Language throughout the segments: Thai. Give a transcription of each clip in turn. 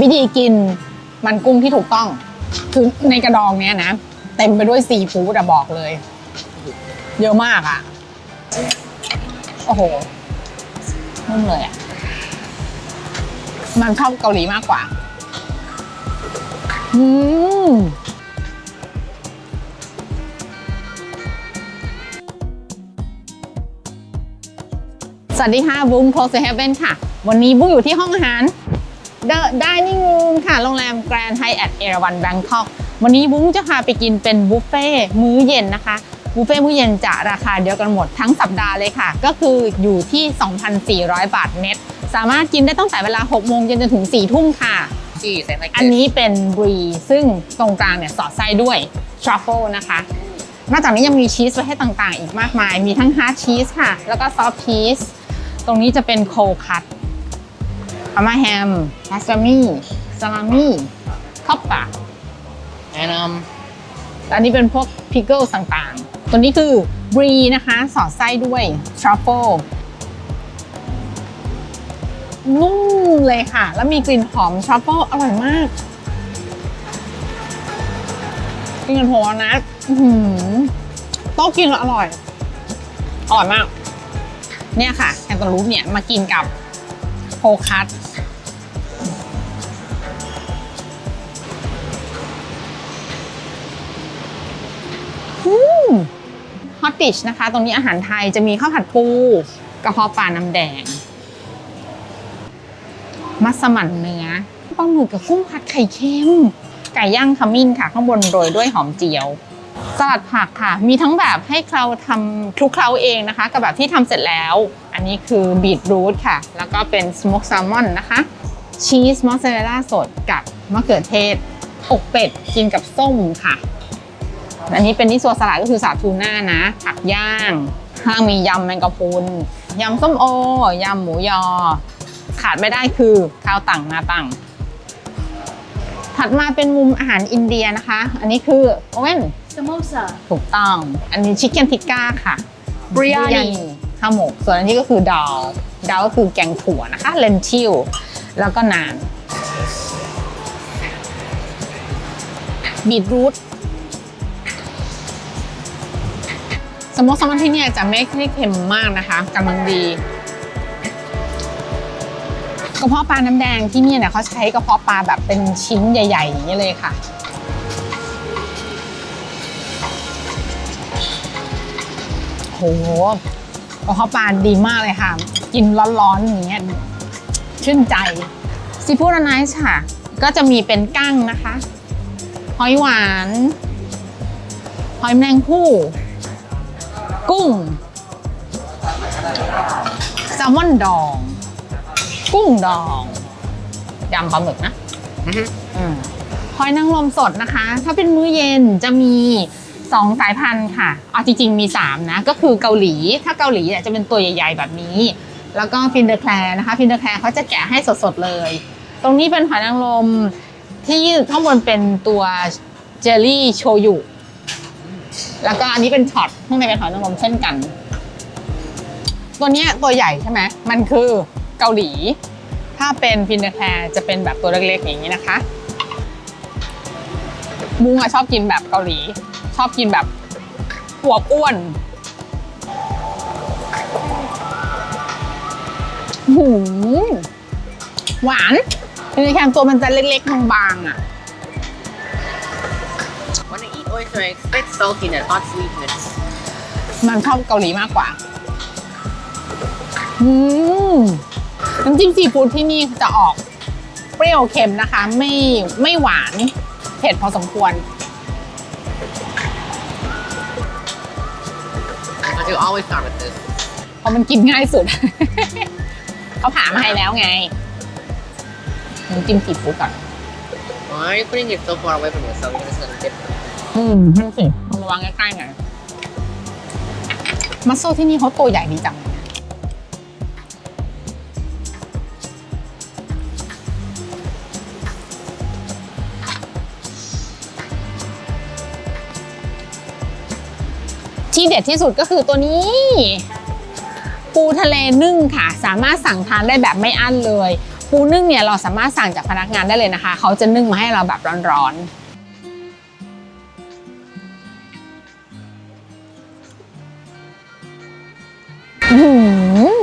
วิธีกินมันกุ้งที่ถูกต้อง คือในกระดองเนี้ยนะ เต็มไปด้วยซีฟู้ดอะบอกเลย เยอะมากอะโอ้โหนุ่มเลยอะมันชอบเกาหลีมากกว่า อืมสวัสดีค่ะบุ้ม Close to Heaven ค่ะ วันนี้บุ้มอยู่ที่ห้องอาหาร The Dining Room ค่ะ โรงแรม Grand Hyatt เอราวันแบงคอกวันนี้บุ้มจะพาไปกินเป็นบุฟเฟ่ต์มื้อเย็นนะคะ บุฟเฟ่ต์มื้อเย็นจะราคาเดียวกันหมดทั้งสัปดาห์เลยค่ะ ก็คืออยู่ที่ 2,400 บาทเน็ต สามารถกินได้ตั้งแต่เวลา 6 โมงเย็นจนถึง 4 ทุ่มค่ะ cheese and like อันนี้เป็นบรีซึ่งตรงกลางเนี่ยสอดไส้ด้วยทรัฟเฟิลนะคะนอกจากนี้ยังมีชีสประเภทต่างๆ อีกมากมาย มีทั้งฮาร์ดชีสค่ะ แล้วก็ซอฟต์ชีส ตรงนี้จะเป็นโคคัต พามาแฮมพาสมี่ซาลามี่คอปปะ and um และอันนี้เป็นพวกพิกเกิลต่างๆ ตัวนี้คือบรีนะคะ สอดไส้ด้วยทรัฟเฟิลนุ่มเลยค่ะ แล้วมีกลิ่นหอมทรัฟเฟิลอร่อยมากกินกันโหนะอื้อหือโต๊ะกินแล้วอร่อย อร่อยมาก เนี่ยค่ะแคนตาลูปเนี่ยมากินกับโคคัตฮอตติชนะคะ ตรงนี้อาหารไทยจะมีข้าวผัดปูกระเพาะปลาน้ำแดง มัสมั่นเนื้อปลาหมึกกับกุ้งผัดไข่เค็ม ไก่ย่างขมิ้นค่ะ ข้างบนโรยด้วยหอมเจียว สลัดผักค่ะ มีทั้งแบบให้เราทำคลุกเคล้าเองนะคะ กับแบบที่ทำเสร็จแล้ว อันนี้คือบีทรูทค่ะ แล้วก็เป็นสโมกแซลมอนนะคะชีสมอสซาเรลล่าสดกับมะเขือเทศอกเป็ดกินกับส้มค่ะ อันนี้เป็นนิสัวสลัดก็คือสาทูน่านะ ผักย่างข้างมียำแมงกะพรุนยำส้มโอยำหมูยอ ขาดไม่ได้คือข้าวตังหน้าตังถัดมาเป็นมุมอาหารอินเดียนะคะ อันนี้คือโอเว่น Samosa. ถูกต้อง อันนี้ชิคเก้นทิกก้าค่ะ Biryani ข้าวหมก ส่วนอันนี้ก็คือดาลดาลก็คือแกงถั่วนะคะเลนทิลแล้วก็นานบีทรูทสโมกแซลมอนที่เนี่ยจะไม่ได้เค็มมากนะคะกำลังดีกระเพาะปลาน้ำแดงที่เนี่ยเนี่ยเขาใช้กระเพาะปลาแบบเป็นชิ้นใหญ่ๆอย่างนี้เลยค่ะ โห กระเพาะปลาดีมากเลยค่ะ กินร้อนๆอย่างเงี้ยชื่นใจซีฟู้ดไนซ์ค่ะ ก็จะมีเป็นกั้งนะคะหอยหวานหอยแมลงภู่กุ้งแซลมอนดอง กุ้งดองยำปลาหมึกนะ Mhm. อืมหอยนางรมสดนะคะ ถ้าเป็นมื้อเย็นจะมี สองสายพันธุ์ค่ะเอาจริงๆมีสามนะ ก็คือเกาหลี ถ้าเกาหลีเนี่ยจะเป็นตัวใหญ่ ๆ แบบนี้ แล้วก็ฟินเดอร์แคลร์นะคะ ฟินเดอร์แคลร์เขาจะแกะให้สดๆเลย ตรงนี้เป็นหอยนางรมที่ข้างบนเป็นตัวเจลลี่โชยุ แล้วก็อันนี้เป็นช็อตข้างในเป็นหอยนางรมเช่นกัน ตัวเนี้ยตัวใหญ่ใช่ไหม มันคือเกาหลี ถ้าเป็นฟินเดอร์แคร์จะเป็นแบบตัวเล็กๆอย่างนี้นะคะ มุ้งอะชอบกินแบบเกาหลี ชอบกินแบบอวบอ้วนหูหวานฟินเดอร์แคร์ตัวมันจะเล็กๆบางๆอะ when I eat oyster I expect saltiness not sweetness มันชอบเกาหลีมากกว่า อืมน้ำจิ้มซีฟู้ดที่นี่จะออกเปรี้ยวเค็มนะคะ ไม่ไม่หวาน เผ็ดพอสมควร you always start with this เพราะมันกินง่ายสุด เขาผ่ามาให้แล้วไงน้ำจิ้มซีฟู้ดก่อน why are you putting it so far away from yourself you're just gonna dip อืมนั่นสิเอามาวางใกล้ๆหน่อยมัสโซที่นี่เขาตัวใหญ่ดีจัง ที่เด็ดที่สุดก็คือตัวนี้ ปูทะเลนึ่งค่ะ สามารถสั่งทานได้แบบไม่อั้นเลย ปูนึ่งเนี่ยเราสามารถสั่งจากพนักงานได้เลยนะคะ เขาจะนึ่งมาให้เราแบบร้อนๆอื้อหือ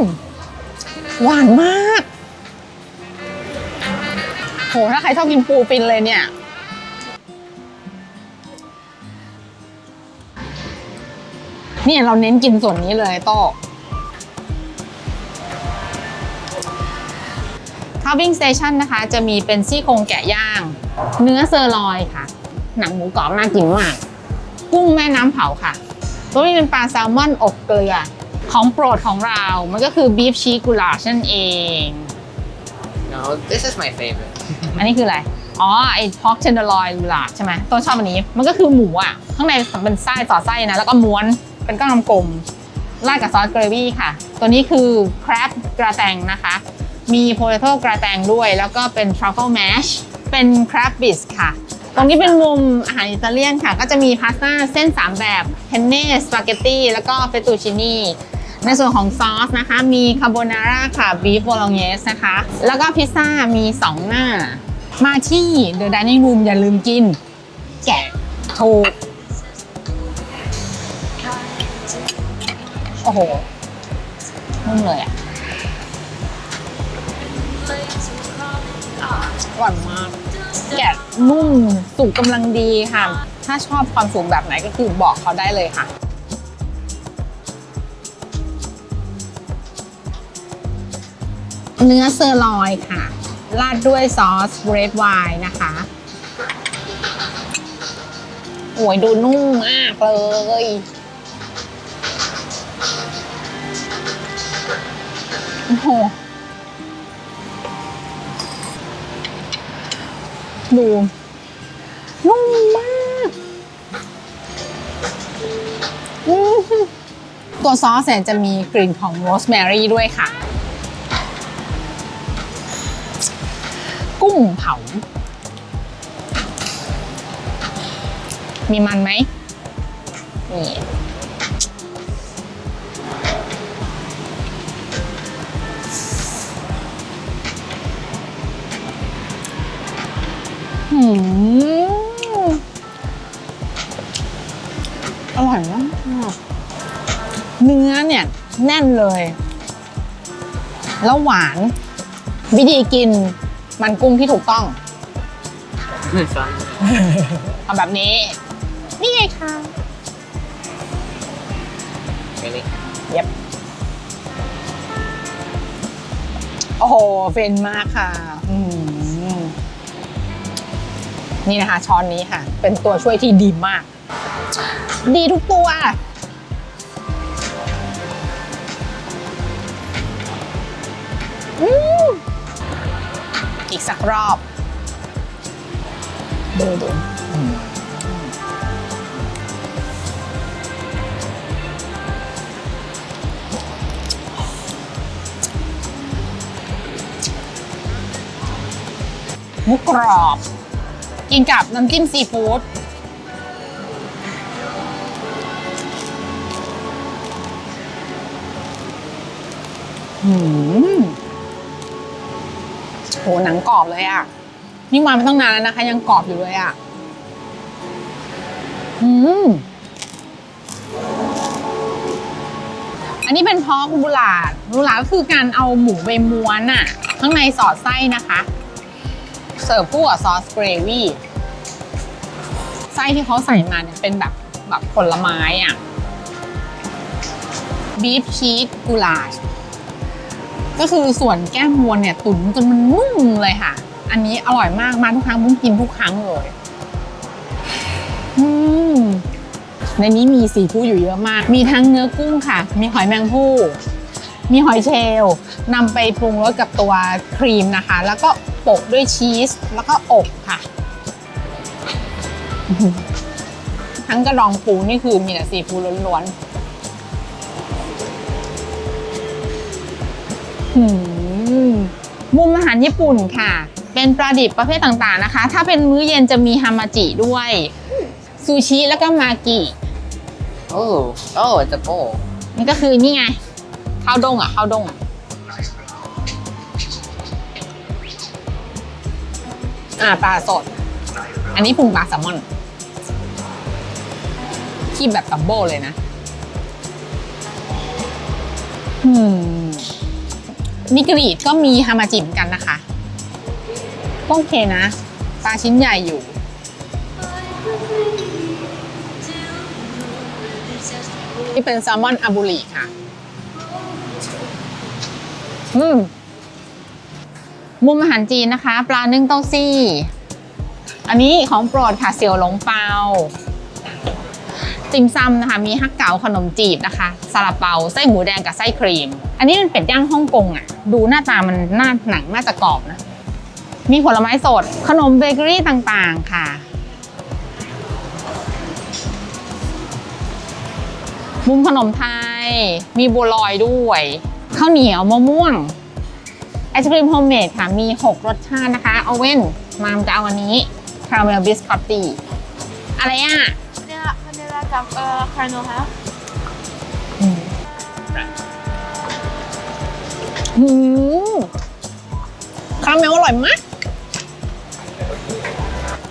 หวานมาก โห ถ้าใครชอบกินปูฟินเลยเนี่ย นี่ยเราเน้นกินส่วนนี้เลยโต้ c a r v i n g Station นะคะ จะมีเป็นซี่โครงแกะย่าง เนื้อเซอร์ลอยค่ะ หนังหมูกรอบน่ากินมาก กุ้งแม่น้ำเผาค่ะ ตัวนี้เป็นปลาแซลมอนอบเกลือ ของโปรดของเรา มันก็คือบีฟชีกุลาชนั่นเอง No, this is my favorite. อันนี้คืออะไร อ๋อ ไอ้พอกเชนเดอร์ลอยลูลาใช่ไหมต้นชอบอันนี้ มันก็คือหมูอะ ข้างในเป็นไส้สอดไส้นะ แล้วก็ม้วน เป็นก้อนกลมๆราดกับซอสเกรวี่ค่ะ ตัวนี้คือคร a บกระแตงนะคะ มีโพเตโต้กระแตงด้วย แล้วก็เป็นทรัฟเฟิลแมชเป็นคร a บบิสค่ะ ตรงนี้เป็นมุมอาหารอิตาเลียนค่ะ ก็จะมีพาสต้าเส้น 3 แบบเพนเน่สปาเกตตี้แล้วก็เฟตูชินีในส่วนของซอสนะคะ มีคาโบนาร่าค่ะบีฟโบโลเนสนะคะ แล้วก็พิซซ่ามี 2 หน้า มาที่เดอะดิเนิ่งรูมอย่าลืมกิน แกะถูก โอ้โหนุ่มเลยอะอร่อยมากแกะนุ่มสุกกำลังดีค่ะ ถ้าชอบความสูงแบบไหนก็คือบอกเขาได้เลยค่ะเนื้อเซอร์ลอยค่ะ ราดด้วยซอสเรดไวน์นะคะ โอ้ยดูนุ่มมากเลย โอ้โหดูนุ่มมากอือหือตัวซอสเนี่ยจะมีกลิ่นของโรสแมรี่ด้วยค่ะ กุ้งเผา มีมันไหมนี่ อร่อยมากเนื้อเนี่ย แน่นเลย แล้วหวาน วิธีกินมันกุ้งที่ถูกต้อง Sorry. ทำแบบนี้ นี่ไงค่ะ Really? เย็บโอ้โหเฟนมากค่ะ อืม นี่นะคะ ช้อนนี้ค่ะ เป็นตัวช่วยที่ดีมาก ดีทุกตัว อีกสักรอบดูดูมุกกรอบ กินกับน้ำจิ้มซีฟู้ดหโหหนังกรอบเลยอะ นี่มาไม่ต้องนานแล้วนะคะ ยังกรอบอยู่เลยอะ อืม อันนี้เป็นพอกบุลาดบุลาดก็คือการเอาหมูไปม้วนอะข้างในสอดไส้นะคะ เสิร์ฟคู่กับซอสเกรวี่ ไส้ที่เขาใส่มาเนี่ยเป็นแบบแบบผลไม้อะบีฟชีสกุลาชก็คือส่วนแก้มวัวเนี่ยตุ๋นจนมันนุ่มเลยค่ะ อันนี้อร่อยมากมาทุกครั้งมุ้งกินทุกครั้งเลยในนี้มีสีฟู้อยู่เยอะมาก มีทั้งเนื้อกุ้งค่ะ มีหอยแมงภู่มีหอยเชลล์นำไปปรุงรสกับตัวครีมนะคะ แล้วก็โปะด้วยชีส แล้วก็อบค่ะ ทั้งกระดองปูนี่คือมีแต่ซีฟู้ดล้วนๆหืมมุมอาหารญี่ปุ่นค่ะ เป็นปลาดิบประเภทต่างๆนะคะ ถ้าเป็นมื้อเย็นจะมีฮามาจิด้วย ซูชิแล้วก็มากิ Oh, oh, it's a bowl. นี่ก็คือนี่ไงข้าวด้งอะข้าวด้งอ่าปลาสด อันนี้ปรุงปลาแซลมอน คีบแบบจัมโบเลยนะอืมนิกรีดก็มีฮามาจิเหมอนกันนะคะโอเคนะปลาชิ้นใหญ่อยู่ นี่เป็นแซลมอนอาบูริค่ะ อืม มุมอาหารจีนนะคะ ปลานึ่งเต้าซี่ อันนี้ของโปรดค่ะ เสี่ยวหลงเปา ติ่มซำนะคะ มีฮักเก๋าขนมจีบนะคะซาลาเปาไส้หมูแดงกับไส้ครีม อันนี้มันเป็ดย่างฮ่องกงอะ ดูหน้าตามันหน้าหนังน่าจะกรอบนะ มีผลไม้สด ขนมเบเกอรี่ต่างๆค่ะ มุมขนมไทย มีบัวลอยด้วยข้าวเหนียวมะม่วงไอศครีมโฮมเมดค่ะ มี 6 รสชาตินะคะ เอาเว่นมามจะเอาอันนี้คาราเมลบิสคอตตีอะไรอะ vanilla vanilla กับเอ่อ caramel ฮะหืมคาราเมลอร่อยมาก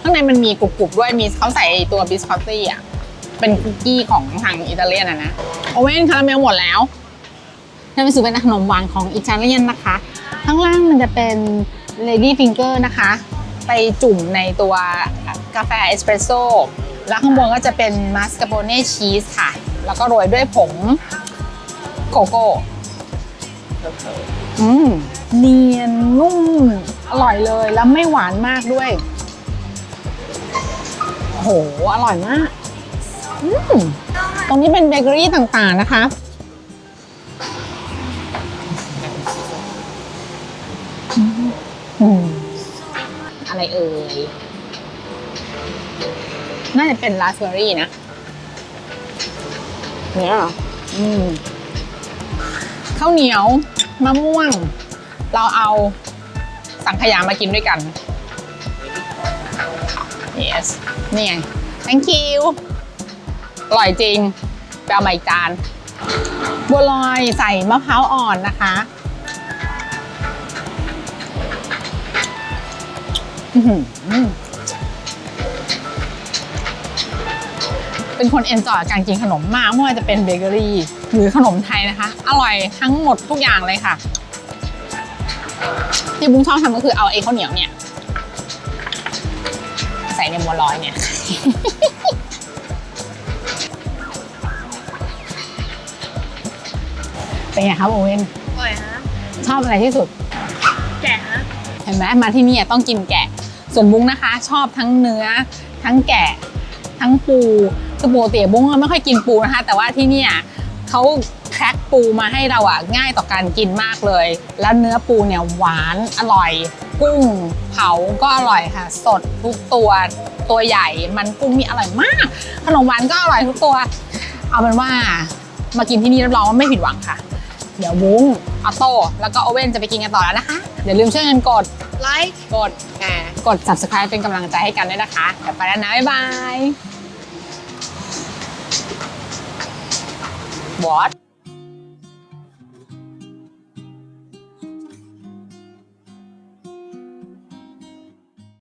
ข้างในมันมีกรุบๆด้วยมีเขาใส่ตัวบิสคอตตี้อะ เป็นคุกกี้ของทางอิตาเลียนอะนะ โอเว่นคาราเมลหมดแล้วจะไปซื้อเป็นขนมหวานของอิตาเลียนนะคะ ข้างล่างมันจะเป็น Lady Finger นะคะ ไปจุ่มในตัวกาแฟเอสเปรสโซ่ แล้วข้างบนก็จะเป็นมัสคาโปเน่ชีสค่ะ แล้วก็โรยด้วยผงโกโก้อืมเนียนนุ่ม อร่อยเลยแล้วไม่หวานมากด้วย โห อร่อยมากอืมตรงนี้เป็นเบเกอรี่ต่างๆนะคะ อืมอะไรเอ่ย น่าจะเป็นราสเบอร์รี่นะเนี่ยเหรออืมข้าวเหนียวมะม่วง เราเอาสังขยามากินด้วยกัน yes นี่ไง thank you อร่อยจริงไปเอามาอีกจาน บัวลอยใส่มะพร้าวอ่อนนะคะอื้อ เป็นคนเอนจอยการกินขนมมากไม่ว่าจะเป็นเบเกอรี่หรือขนมไทยนะคะ อร่อยทั้งหมดทุกอย่างเลยค่ะ ที่บุ้งชอบทำก็คือเอาไอ้ข้าวเหนียวเนี่ยใส่ในบัวลอยเนี่ยเป็นไงครับโอเว่นอร่อยฮะชอบอะไรที่สุด แกะฮะเห็นไหมมาที่นี่ต้องกินแกะ ส่วนบุ้งนะคะ ชอบทั้งเนื้อ ทั้งแกะ ทั้งปู คือปกติบุ้งไม่ค่อยกินปูนะคะ แต่ว่าที่เนี่ยเขาแคร็กปูมาให้เราอะง่ายต่อการกินมากเลย แล้วเนื้อปูเนี่ยหวานอร่อย กุ้งเผาก็อร่อยค่ะ สดทุกตัวตัวใหญ่มันกุ้งนี่อร่อยมาก ขนมหวานก็อร่อยทุกตัว เอาเป็นว่ามากินที่นี่รับรองว่าไม่ผิดหวังค่ะ เดี๋ยววุ้งออโต้แล้วก็โอเว่นจะไปกินกันต่อแล้วนะคะอย่าลืมช่วยกันกด like กดแชร์กด subscribe เป็นกำลังใจให้กันด้วยนะคะเดี๋ยวไปแล้วนะบ๊ายบาย What